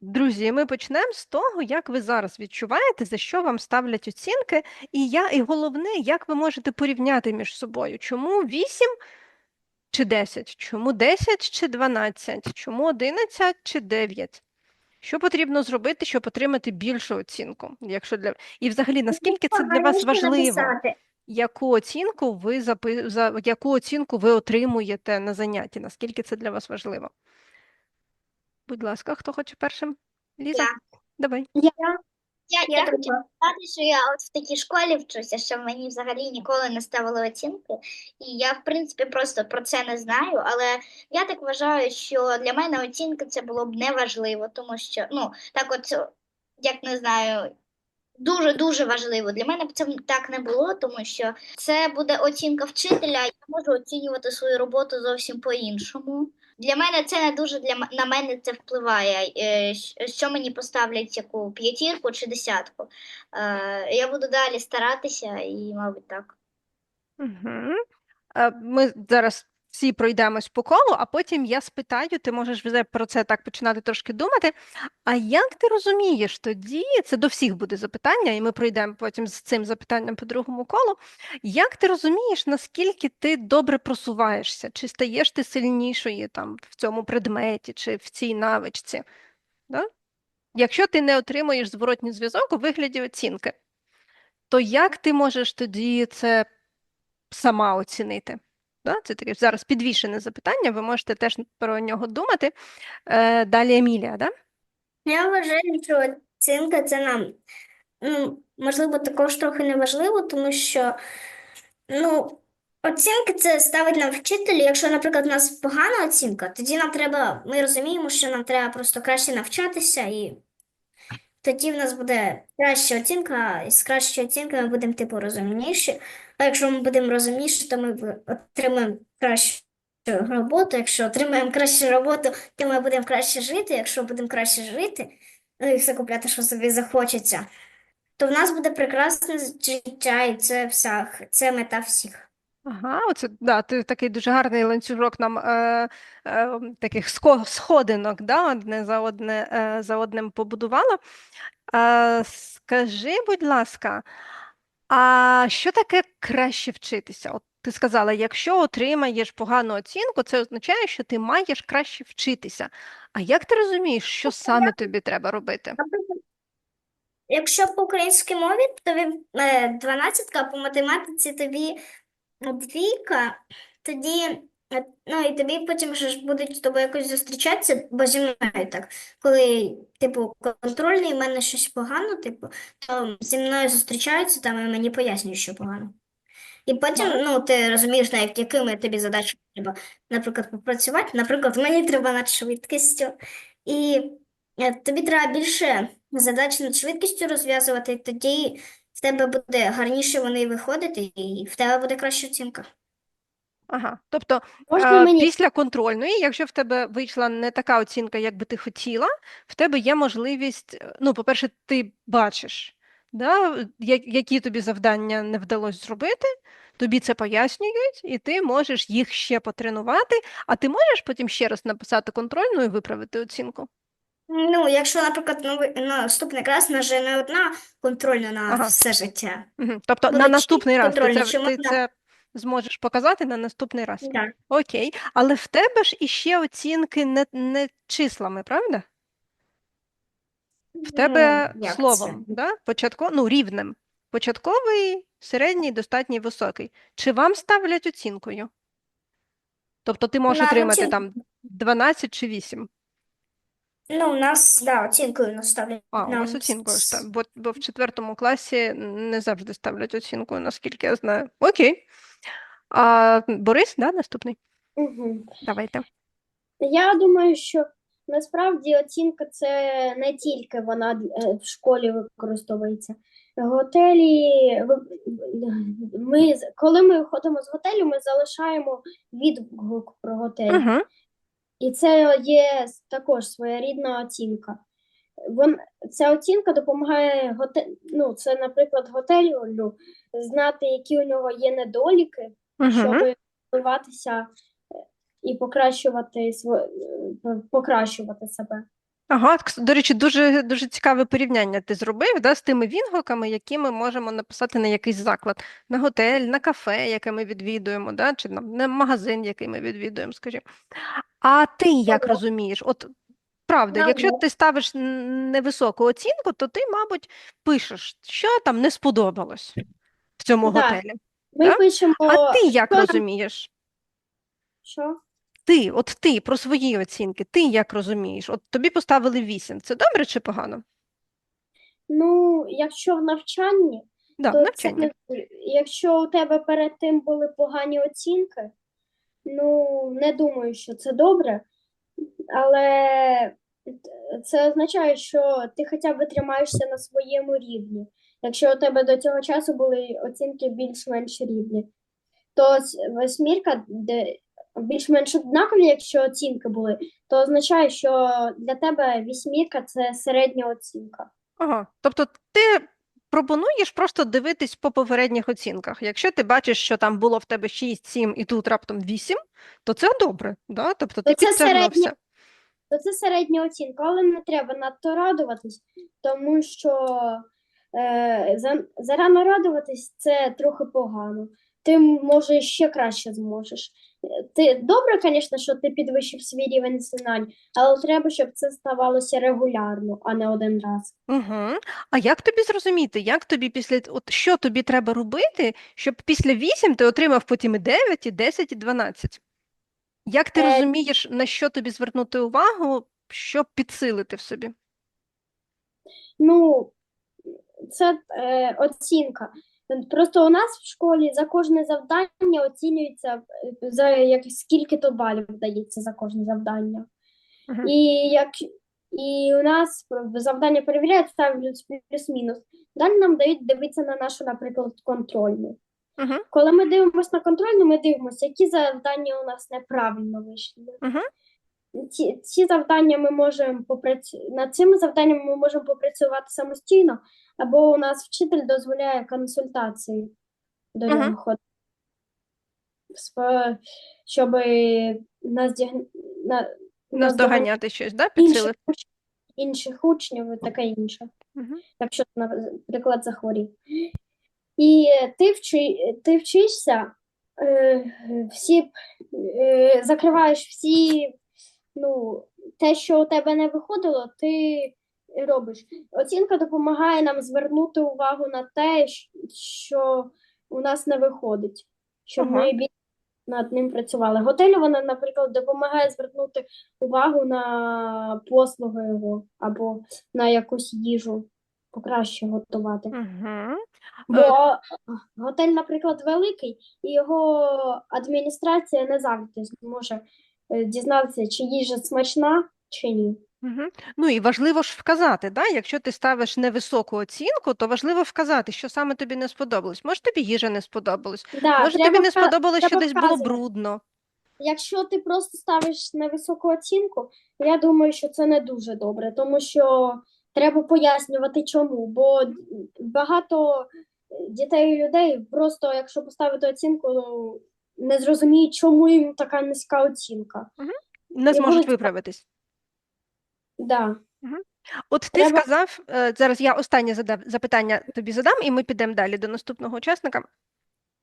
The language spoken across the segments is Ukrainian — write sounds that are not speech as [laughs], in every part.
Друзі, ми почнемо з того, як ви зараз відчуваєте, за що вам ставлять оцінки, і я, і головне, як ви можете порівняти між собою. Чому 8 чи 10? Чому 10 чи 12? Чому 11 чи 9? Що потрібно зробити, щоб отримати більшу оцінку? Якщо для... І взагалі, наскільки це для вас важливо? Яку оцінку ви запи... за... яку оцінку ви отримуєте на занятті? Наскільки це для вас важливо? Будь ласка, хто хоче першим? Ліза? Я. Давай. Я, Я, я я хочу сказати, що я от в такій школі вчуся, що мені взагалі ніколи не ставили оцінки. І я, в принципі, просто про це не знаю. Але я так вважаю, що для мене оцінка це було б неважливо, тому що, ну, так от, як не знаю, дуже-дуже важливо. Для мене б це так не було, тому що це буде оцінка вчителя, і я можу оцінювати свою роботу зовсім по-іншому. Для мене це не дуже для на мене це впливає. е, Що мені поставлять яку п'ятірку чи десятку. Е, Я буду далі старатися і, мабуть, так. Угу. Ми зараз всі пройдемось по колу, а потім я спитаю, ти можеш вже про це так починати трошки думати. А як ти розумієш тоді, це до всіх буде запитання, і ми пройдемо потім з цим запитанням по другому колу. Як ти розумієш, наскільки ти добре просуваєшся? Чи стаєш ти сильнішою там в цьому предметі, чи в цій навичці? Да? Якщо ти не отримуєш зворотній зв'язок у вигляді оцінки, то як ти можеш тоді це сама оцінити? Да? Це таке зараз підвішене запитання, ви можете теж про нього думати. Е, далі Емілія, да? я вважаю, що оцінка це нам, ну, можливо, також трохи не важливо, тому що, ну, оцінки це ставить нам вчитель. Якщо, наприклад, у нас погана оцінка, тоді нам треба, ми розуміємо, що нам треба просто краще навчатися, і тоді в нас буде краща оцінка, і з кращою оцінкою ми будемо, типу, розумніші. А якщо ми будемо розумніші, то ми отримаємо кращу роботу. Якщо отримаємо кращу роботу, то ми будемо краще жити. Якщо будемо краще жити, ну і все купляти, що собі захочеться, то в нас буде прекрасне життя, і це вся, це мета всіх. Ага, оце да, ти такий дуже гарний ланцюжок нам е, е, таких сходинок, да, одне за одне е, за одним побудувала. Е, скажи, будь ласка, а що таке краще вчитися? От ти сказала, якщо отримаєш погану оцінку, це означає, що ти маєш краще вчитися. А як ти розумієш, що саме тобі треба робити? Якщо по українській мові, тобі е, 12, а по математиці тобі двійка, тоді, ну і тобі потім ж будуть з тобою якось зустрічатися, бо зі мною так. Коли, типу, контрольний, в мене щось погано, типу, то зі мною зустрічаються там і мені пояснюють, що погано. І потім, ну, ти розумієш, над якими тобі задачами треба, наприклад, попрацювати. Наприклад, [laughs] мені треба над швидкістю. І е, тобі треба більше задач над швидкістю розв'язувати, тоді в тебе буде гарніше вони виходити, і в тебе буде краща оцінка. Ага, тобто Можна е, мені? після контрольної, якщо в тебе вийшла не така оцінка, як би ти хотіла, в тебе є можливість, е, ну, по-перше, ти бачиш, да, які тобі завдання не вдалося зробити, тобі це пояснюють, і ти можеш їх ще потренувати, а ти можеш потім ще раз написати контрольну і виправити оцінку? Ну, якщо, наприклад, новий, наступний клас, у нас же не одна контрольна на Ага. все життя. Мгм. Тобто на наступний раз ти це, ти це зможеш показати на наступний раз. Так. Окей, але в тебе ж іще оцінки не, не числами, правда? В тебе як це? словом, да? Початко, ну, рівнем. Початковий, середній, достатній, високий. Чи вам ставлять оцінкою? Тобто ти можеш На отримати оцінку. там 12 чи 8? Ну, у нас, да, оцінкою нас ставлять. А, у Нам вас оцінкою став, бо, бо в четвертому класі не завжди ставлять оцінкою, наскільки я знаю. Окей. А, Борис, да, наступний? Мгм. Давайте. Я думаю, що насправді оцінка це не тільки вона е, в школі використовується. Готелі ми, коли ми виходимо з готелю, ми залишаємо відгук про готель. Угу. І це є також своєрідна оцінка. Вон, ця оцінка допомагає готе... ну, це, наприклад, готелю знати, які у нього є недоліки, Угу. Щоб розвиватися е, і покращувати е, покращувати себе. Ага, до речі, дуже, дуже цікаве порівняння ти зробив, да, з тими відгуками, які ми можемо написати на якийсь заклад, на готель, на кафе, яке ми відвідуємо, да, чи на, на магазин, який ми відвідуємо, скажімо. А ти як розумієш? От правда, Ну, якщо ти ставиш невисоку оцінку, то ти, мабуть, пишеш, що там не сподобалось в цьому Да. готелі. Ми Так? пишемо, А ти як що розумієш? що? Ти, от ти, про свої оцінки, ти як розумієш? От тобі поставили 8. Це добре чи погано? Ну, якщо в навчанні, Да, то це не якщо у тебе перед тим були погані оцінки, ну не думаю, що це добре, але це означає, що ти хоча б тримаєшся на своєму рівні. Якщо у тебе до цього часу були оцінки більш-менш рівні, то восьмірка, де більш-менш однакові, якщо оцінки були, то означає, що для тебе вісьмірка це середня оцінка. Ага. Тобто ти пропонуєш просто дивитись по попередніх оцінках. Якщо ти бачиш, що там було в тебе 6, 7 і тут раптом 8, то це добре, да? Тобто ти То це підтягнувся. середня то це середня оцінка, але не треба надто радуватись, тому що зарано радуватись це трохи погано. Ти, може, ще краще зможеш. Е, Ти добре, звісно, що ти підвищив свій рівень знань, але треба, щоб це ставалося регулярно, а не один раз. Угу. А як тобі зрозуміти, як тобі після, от що тобі треба робити, щоб після 8 ти отримав потім і 9, і 10, і 12? Як ти Е, розумієш, на що тобі звернути увагу, щоб підсилити в собі? Ну, це е, оцінка. Просто у нас в школі за кожне завдання оцінюється е, за як скільки то балів дається за кожне завдання. Мгм. І як і у нас завдання перевіряють, ставлять плюс-мінус. Далі нам дають дивитися на нашу, наприклад, контрольну. Мгм. Коли ми дивимося на контрольну, ми дивимося, які завдання у нас неправильно вийшли. Мгм. Ці, ці завдання ми можемо попрацю... над цими завданнями ми можемо попрацювати самостійно, або у нас вчитель дозволяє консультації до нього ходити, щоб нас діаг... на... Наздоганяти щось, да? інших, уч- інших учнів і таке інше, Мгм. якщо, наприклад, захворів. І ти, вчи, ти вчишся, е, всі, е, закриваєш всі, ну, те, що у тебе не виходило, ти робиш. Оцінка допомагає нам звернути увагу на те, що у нас не виходить, щоб Ага. ми більше над ним працювали. Готель вона, наприклад, допомагає звернути увагу на послуги його або на якусь їжу, покраще готувати. Мгм. Бо Е, готель, наприклад, великий, і його адміністрація не завжди зможе е, дізнатися, чи їжа смачна, чи ні. Мгм. Ну і важливо ж вказати, да? Якщо ти ставиш невисоку оцінку, то важливо вказати, що саме тобі не сподобалось. Може, тобі їжа не сподобалась, Да, може, тобі не вка- сподобалось, що треба десь було вказувати. брудно. Якщо ти просто ставиш невисоку оцінку, я думаю, що це не дуже добре, тому що треба пояснювати чому, бо багато дітей і людей просто, якщо поставити оцінку, ну, не зрозуміють, чому їм така низька оцінка. Не зможуть виправитись. Да. От ти Треба- сказав, е, зараз я останнє задав, запитання тобі задам, і ми підемо далі до наступного учасника.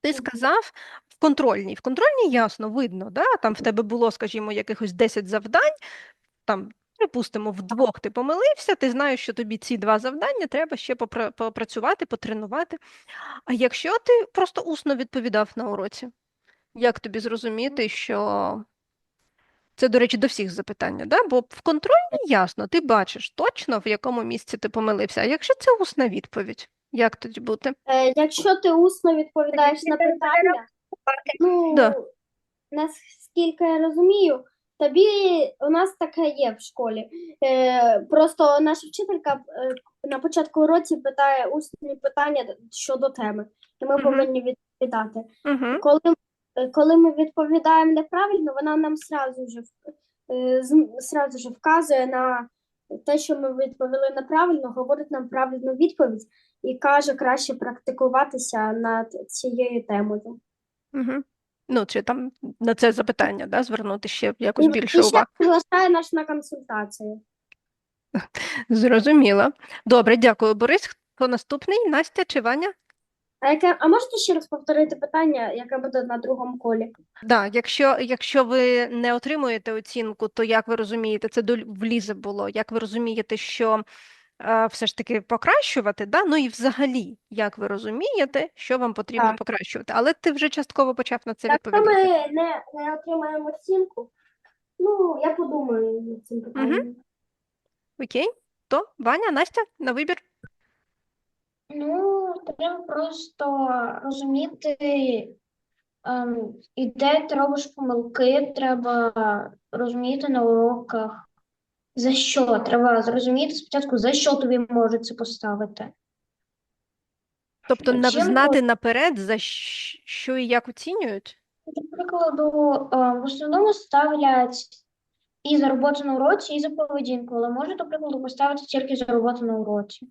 Ти сказав в контрольній. В контрольній ясно, видно, да? Там в тебе було, скажімо, якихось 10 завдань, там, припустимо, вдвох ти помилився, ти знаєш, що тобі ці два завдання треба ще попра- попрацювати, потренувати. А якщо ти просто усно відповідав на уроці, як тобі зрозуміти, що це, до речі, до всіх запитання, да? Бо в контрольній ясно, ти бачиш точно, в якому місці ти помилився. А якщо це усна відповідь, як тоді бути? Е, якщо ти усно відповідаєш на питання, ну, Да. наскільки я розумію, тобі у нас таке є в школі. Е, просто наша вчителька е, на початку уроці питає усні питання щодо теми, і ми Мгм. повинні відповідати. Угу. Коли, коли ми відповідаємо неправильно, вона нам сразу же, е, сразу же вказує на те, що ми відповіли неправильно, говорить нам правильну відповідь і каже краще практикуватися над цією темою. Угу. Ну, чи там на це запитання, да, звернути ще якось більше і ще уваги. приглашає нас на консультацію. Зрозуміло. Добре, дякую, Борис. Хто наступний? Настя чи Ваня? А яке, а можете ще раз повторити питання, яке буде на другому колі? Да, якщо, якщо ви не отримуєте оцінку, то як ви розумієте, це до в Лізи було, як ви розумієте, що е, все ж таки покращувати, да? Ну і взагалі, як ви розумієте, що вам потрібно Так. покращувати. Але ти вже частково почав на це Якщо відповідати. ми не, не отримаємо оцінку, ну, я подумаю над цим питанням. Окей, то Ваня, Настя, на вибір. Ну, треба просто розуміти, ем, і де ти робиш помилки, треба розуміти на уроках, за що. Треба зрозуміти спочатку, за що тобі можуть це поставити. Тобто Чим знати наперед, за щ- що і як оцінюють. До прикладу, е, в основному ставлять і за роботу на уроці, і за поведінку, але можуть, до прикладу, поставити тільки за роботу на уроці.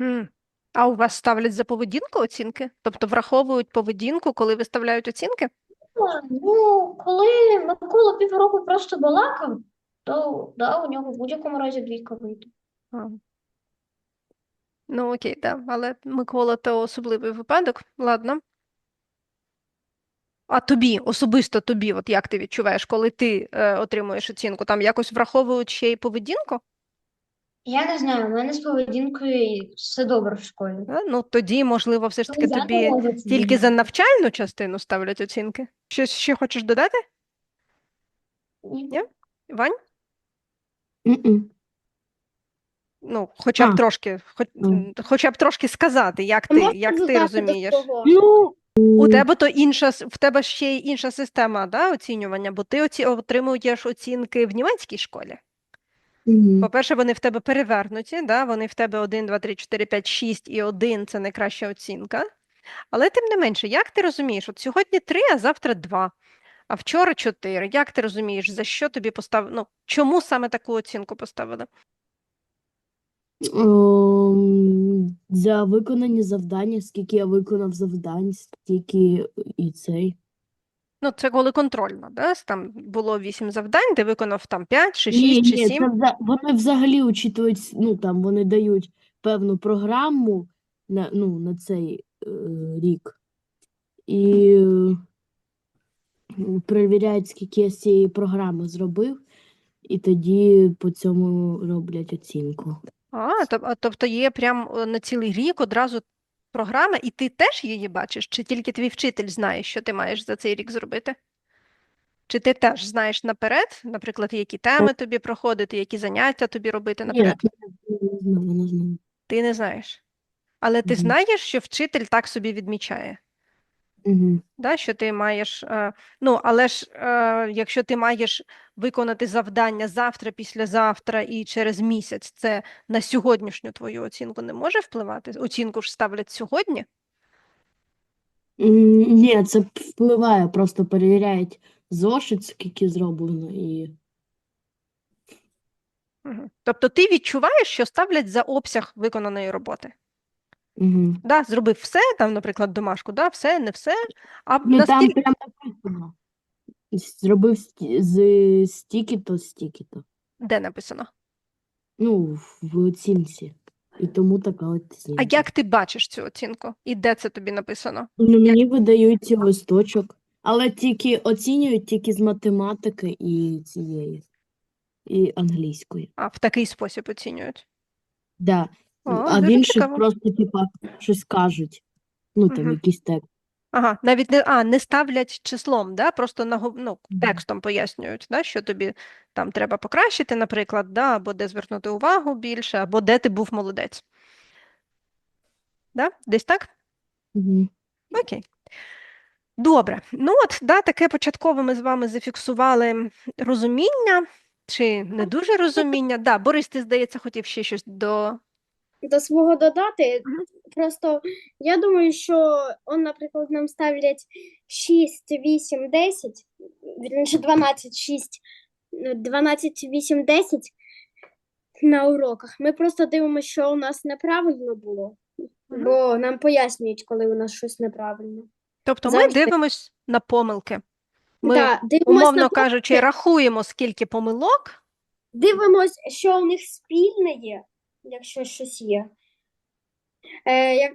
М. А у вас ставлять за поведінку оцінки? Тобто враховують поведінку, коли виставляють оцінки? Ну, коли Микола півроку просто балакав, то да, у нього в будь-якому разі двійка вийде. А. Ну, окей, так. Але Микола то особливий випадок. Ладно. А тобі, особисто тобі, от як ти відчуваєш, коли ти е, отримуєш оцінку, там якось враховують ще й поведінку? Я не знаю, у мене з поведінкою все добре в школі. Да? Ну, тоді, можливо, все ж таки Я тобі можу тільки за навчальну частину ставлять оцінки. Щось ще хочеш додати, Ні. Вань? М-м. Ну, хоча б А. трошки, хоч, Ну. хоча б трошки сказати, як ти, можна як ти додати до розумієш. свого? Ну, У тебе то інша, с- в тебе ще й інша система, да, оцінювання, бо ти оці, отримуєш оцінки в німецькій школі. Мгм. По-перше, вони в тебе перевернуті, да, вони в тебе 1, 2, 3, 4, 5, 6 і 1 – це найкраща оцінка. Але тим не менше, як ти розумієш, от сьогодні 3, а завтра 2, а вчора 4. Як ти розумієш, за що тобі поставили, ну, чому саме таку оцінку поставили? Ем, за виконані завдання, скільки я виконав завдань, стільки і цей. Ну, це коли контрольно, да? Там було 8 завдань, ти виконав там 5 чи 6 Ні, чи ні, 7. це вза- вони взагалі учитують, ну там вони дають певну програму на, ну, на цей е, рік і е, перевіряють, скільки я з цієї програми зробив, і тоді по цьому роблять оцінку. А, тоб- а, тобто є прям е, на цілий рік одразу програма, і ти теж її бачиш, чи тільки твій вчитель знає, що ти маєш за цей рік зробити? Чи ти теж знаєш наперед, наприклад, які теми тобі проходити, які заняття тобі робити Ні, не знаю, не знаю. Ти не знаєш. Але ти знаєш, що вчитель так собі відмічає, Угу. да? Що ти маєш, е, ну, але ж е, якщо ти маєш виконати завдання завтра, післязавтра і через місяць, це на сьогоднішню твою оцінку не може впливати? Оцінку ж ставлять сьогодні? М, Ні, це впливає, просто перевіряють зошит, скільки зроблено, і Мгм. Тобто ти відчуваєш, що ставлять за обсяг виконаної роботи. Угу. Да, зробив все, там, наприклад, домашку, да, все, не все. А Ну там наскільки прям написано. Зробив сті- з стільки-то, стільки-то. де написано? Ну, в оцінці. І тому така А як ти бачиш цю оцінку? І де це тобі написано? Ну, мені видають листочок, але тільки оцінюють тільки з математики і цієї, і англійської. А в такий спосіб оцінюють. Да. О, а в інших цікаво. просто, типа, щось кажуть. Ну, там Мгм. якийсь текст. Ага, навіть не, а, не ставлять числом, да? Просто наго- ну, текстом пояснюють, да? Що тобі там треба покращити, наприклад, да? Або де звернути увагу більше, або де ти був молодець. Да? Десь так? Угу. Окей. Добре. Ну от, да, таке початкове ми з вами зафіксували розуміння чи не дуже розуміння. Да, Борис, ти, здається, хотів ще щось до. До свого додати, просто я думаю, що он, наприклад, нам ставлять 6, 8, 10, вірніше 12, 6, ну, 12, 8, 10 на уроках. Ми просто дивимося, що у нас неправильно було, бо нам пояснюють, коли у нас щось неправильно. Тобто ми Завжди. дивимось на помилки. Ми, Да, дивимось умовно на кажучи, рахуємо, скільки помилок, дивимось, що у них спільне є, якщо щось є. Е, як,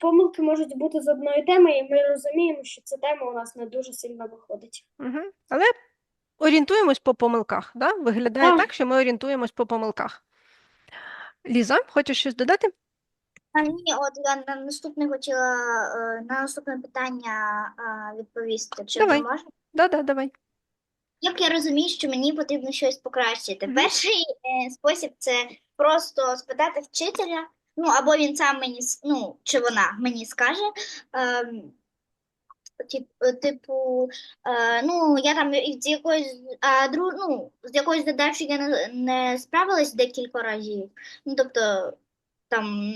помилки можуть бути з одної теми, і ми розуміємо, що ця тема у нас не дуже сильно виходить. Угу. Але орієнтуємось по помилках, да? Виглядає Так. так, що ми орієнтуємось по помилках. Ліза, хочеш щось додати? А ні, от я на наступне хотіла е, на наступне питання відповісти. Чи Давай. можна? Да-да, давай. Як я розумію, що мені потрібно щось покращити? Мгм. Перший е, спосіб це просто спитати вчителя, ну або він сам мені с- ну, чи вона мені скаже. ем, тип- е, Типу, е, ну я там і з якоюсь а, дру, ну, з якоюсь задачею я не, не справилась декілька разів. Ну, тобто, там,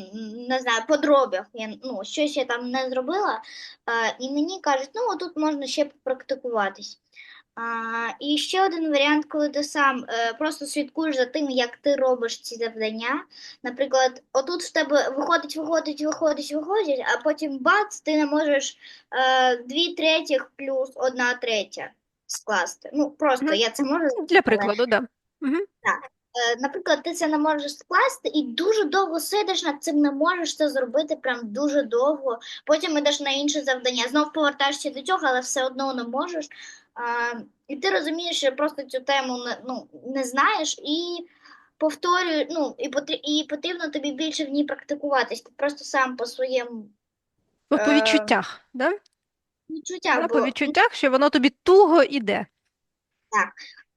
не знаю, по дробях я ну, щось я там не зробила, е, і мені кажуть, ну тут можна ще попрактикуватись. І ще один варіант, коли ти сам е, просто слідкуєш за тим, як ти робиш ці завдання. Наприклад, отут в тебе виходить, виходить, виходить, виходить, а потім бац, ти не можеш е, дві третіх плюс одна третя скласти. Ну, просто Мгм. я це можу Для прикладу, да. Угу. Е, Наприклад, ти це не можеш скласти і дуже довго сидиш над цим, не можеш це зробити прям дуже довго. Потім йдеш на інше завдання, знов повертаєшся до цього, але все одно не можеш. І ти розумієш, що просто цю тему не, ну, не знаєш і повторюю, ну, і, і потрібно тобі більше в ній практикуватись. Ти просто сам по своєму По, по Е, відчуттях, да? відчуттям. Да, бо- по відчуттях, що воно тобі туго іде.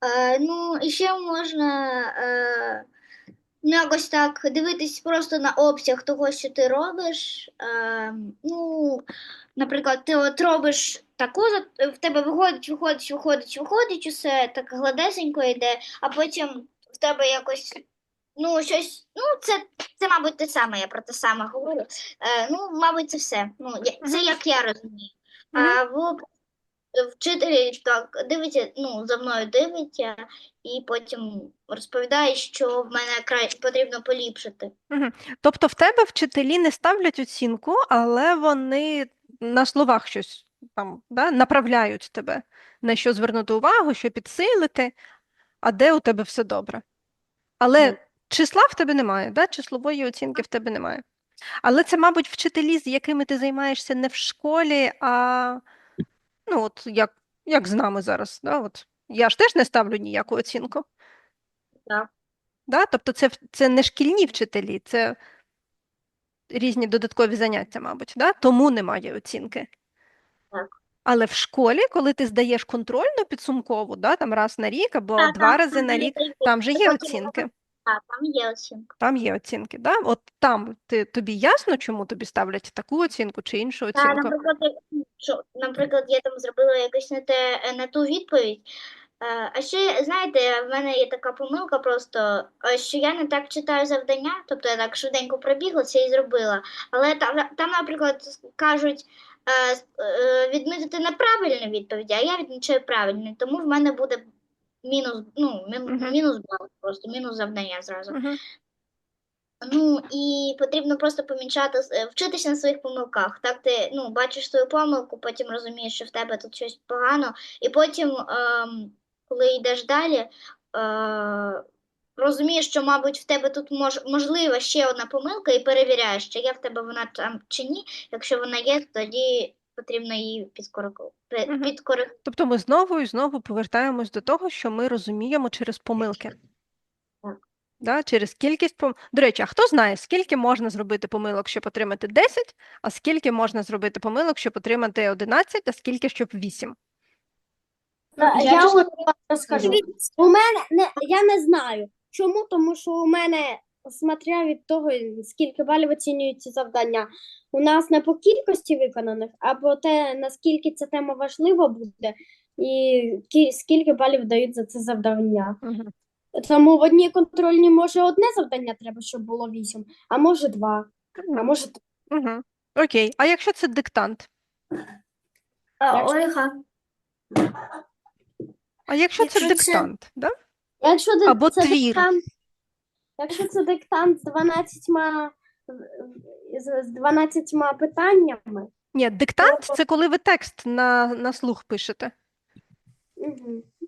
Е, ну, і ще можна е, ну, якось так дивитись просто на обсяг того, що ти робиш. Е, ну, наприклад, ти от робиш таку, в тебе виходить, виходить, виходить, виходить, усе так гладесенько йде, а потім в тебе якось. Ну, щось, ну, це, це, мабуть, те саме, я про те саме говорю. Е, ну, мабуть, це все. Ну, я, це як я розумію. А в вчитель так дивиться, ну, за мною дивиться, і потім розповідає, що в мене край потрібно поліпшити. Тобто в тебе вчителі не ставлять оцінку, але вони на словах щось там да, направляють тебе, на що звернути увагу, що підсилити, а де у тебе все добре. Але числа в тебе немає, да? числової оцінки в тебе немає. Але це, мабуть, вчителі, з якими ти займаєшся не в школі, а ну, от як, як з нами зараз. Да? От, я ж теж не ставлю ніяку оцінку. Так. Да? Тобто це, це не шкільні вчителі, це різні додаткові заняття, мабуть, да? тому немає оцінки. Так. Але в школі, коли ти здаєш контрольну підсумкову, да, там раз на рік або Так, два так, рази на рік, там же є оцінки. Так, там є оцінка. Там є оцінки, да? От там ти, тобі ясно, чому тобі ставлять таку оцінку чи іншу оцінку? наприклад, що, наприклад, я там зробила якось не те, не ту відповідь. Е, А ще, знаєте, в мене є така помилка просто, е, що я не так читаю завдання, тобто я так швиденько пробігла це і зробила. Але там, там наприклад, кажуть е, відмітити неправильну відповідь, а я відмічаю правильну, тому в мене буде мінус, ну, мінус бал, просто мінус завдання зразу. Ну і потрібно просто помічати, вчитися на своїх помилках. Так ти ну, бачиш свою помилку, потім розумієш, що в тебе тут щось погано, і потім, ем, коли йдеш далі, е, розумієш, що, мабуть, в тебе тут мож, можлива ще одна помилка, і перевіряєш, чи є в тебе вона там чи ні. Якщо вона є, тоді потрібно її підкоригувати. Підкориг... Тобто ми знову і знову повертаємось до того, що ми розуміємо через помилки. Да? Через кількість пом... До речі, а хто знає, скільки можна зробити помилок, щоб отримати 10, а скільки можна зробити помилок, щоб отримати 11, а скільки, щоб 8? Я, розкажу. У мене не я не знаю. Чому? Тому що у мене, смотря від того, скільки балів оцінюють ці завдання, у нас не по кількості виконаних, а по те, наскільки ця тема важлива буде, і скільки балів дають за це завдання. Угу. Тому в одній контрольній може одне завдання треба, щоб було вісім, а може два, а може три. Угу. Окей, а якщо це диктант? Ольга, А якщо це Якщо це- диктант, да? Якщо ди- Або це твір. диктант, якщо це диктант з 12, з, з 12 питаннями, Ні, диктант це коли ви текст на, на слух пишете.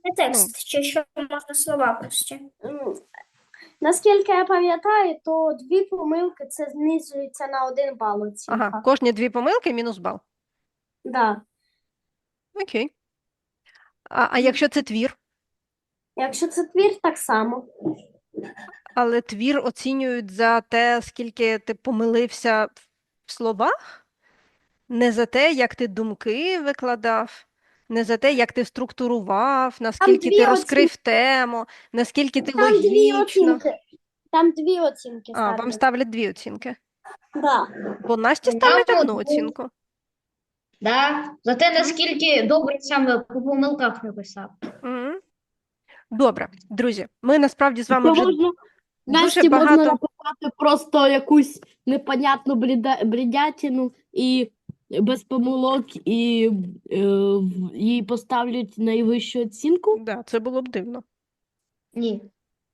Не текст, чи що можна слова прості. М, Наскільки я пам'ятаю, то дві помилки це знижується на один бал оцінка. Ага, кожні дві помилки мінус бал. Да. Окей. А, а якщо це твір? Якщо це твір, так само. Але твір оцінюють за те, скільки ти помилився в словах, не за те, як ти думки викладав, не за те, як ти структурував, наскільки ти розкрив тему, наскільки ти Там дві оцінки. Там дві оцінки А, вам ставлять. дві оцінки. Да. Бо Насті ставлять одну одну. оцінку. Да? За те, наскільки добре саме по помилках написав. Мгм. Добре, друзі, ми насправді з вами вже можна, дуже Насті можна написати просто якусь непонятну бредятину і без помилок, і е, в- їй поставлять найвищу оцінку. Да, це було б дивно. Ні.